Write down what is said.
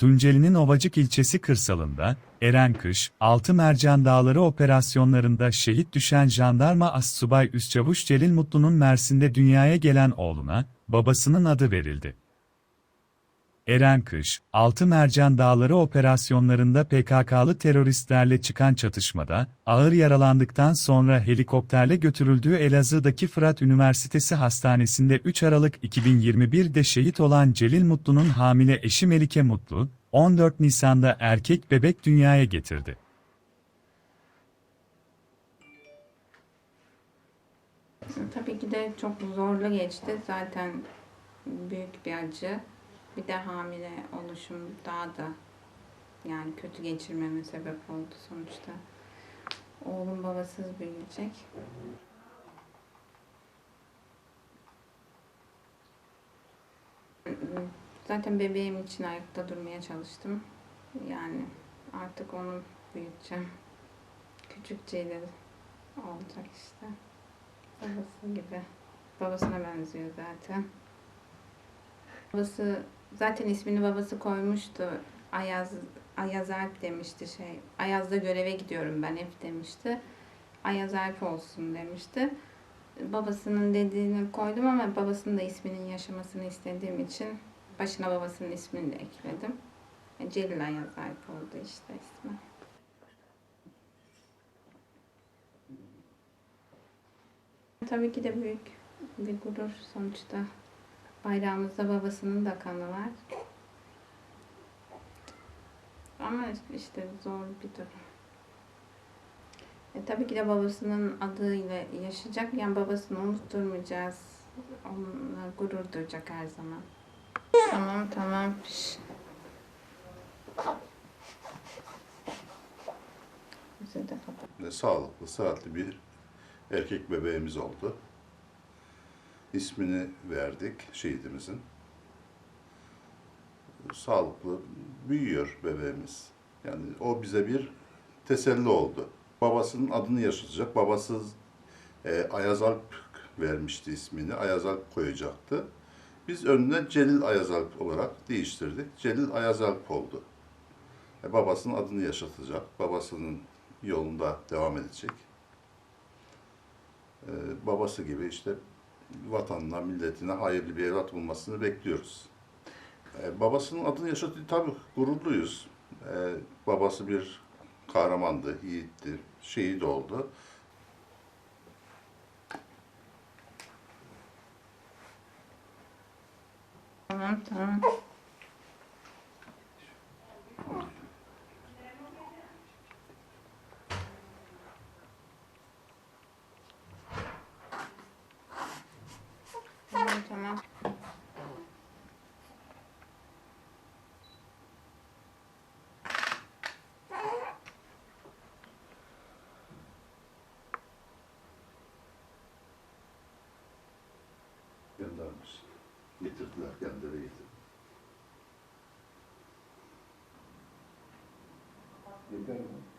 Tunceli'nin Ovacık ilçesi kırsalında, Erenkış, Altı Mercan Dağları operasyonlarında şehit düşen jandarma assubay Üsçavuş Celil Mutlu'nun Mersin'de dünyaya gelen oğluna, babasının adı verildi. Erenkış, Altı Mercan Dağları operasyonlarında PKK'lı teröristlerle çıkan çatışmada, ağır yaralandıktan sonra helikopterle götürüldüğü Elazığ'daki Fırat Üniversitesi Hastanesi'nde 3 Aralık 2021'de şehit olan Celil Mutlu'nun hamile eşi Melike Mutlu, 14 Nisan'da erkek bebek dünyaya getirdi. Tabii ki de çok zorlu geçti. Zaten büyük bir acı. Bir de hamile oluşum daha da yani kötü geçirmeme sebep oldu sonuçta. Oğlum babasız büyüyecek. Zaten bebeğim için ayakta durmaya çalıştım. Yani artık onu büyüteceğim. Küçük olacak işte. Babası gibi. Babasına benziyor zaten. Babası zaten ismini babası koymuştu. Ayaz Ayaz Alp demişti şey. Ayaz'da göreve gidiyorum ben hep demişti. Ayaz Alp olsun demişti. Babasının dediğini koydum ama babasının da isminin yaşamasını istediğim için başına babasının ismini de ekledim. E, Celil Ayaz Alp oldu işte ismi. Tabii ki de büyük bir gurur sonuçta. Bayrağımızda babasının da kanı var. Ama işte zor bir durum. E, tabii ki de babasının adıyla yaşayacak. Yani babasını unutturmayacağız. Onunla gurur duyacak her zaman. Tamam tamam. Ve sağlıklı, sıhhatli bir erkek bebeğimiz oldu. İsmini verdik şehidimizin. Sağlıklı büyüyor bebeğimiz. Yani o bize bir teselli oldu. Babasının adını yaşatacak. Babası e, Ayaz Alp vermişti ismini. Ayaz Alp koyacaktı. Biz önüne Celil Ayaz Alp olarak değiştirdik. Celil Ayaz Alp oldu. E, babasının adını yaşatacak. Babasının yolunda devam edecek. Ee, babası gibi işte vatanına, milletine hayırlı bir evlat bulmasını bekliyoruz. Ee, babasının adını yaşattığı tabii gururluyuz. Ee, babası bir kahramandı, yiğitti, şehit oldu. Tamam. Tamam tamam. Göndermiş. Getirdiler, kendileri getirdi. Yeter mi?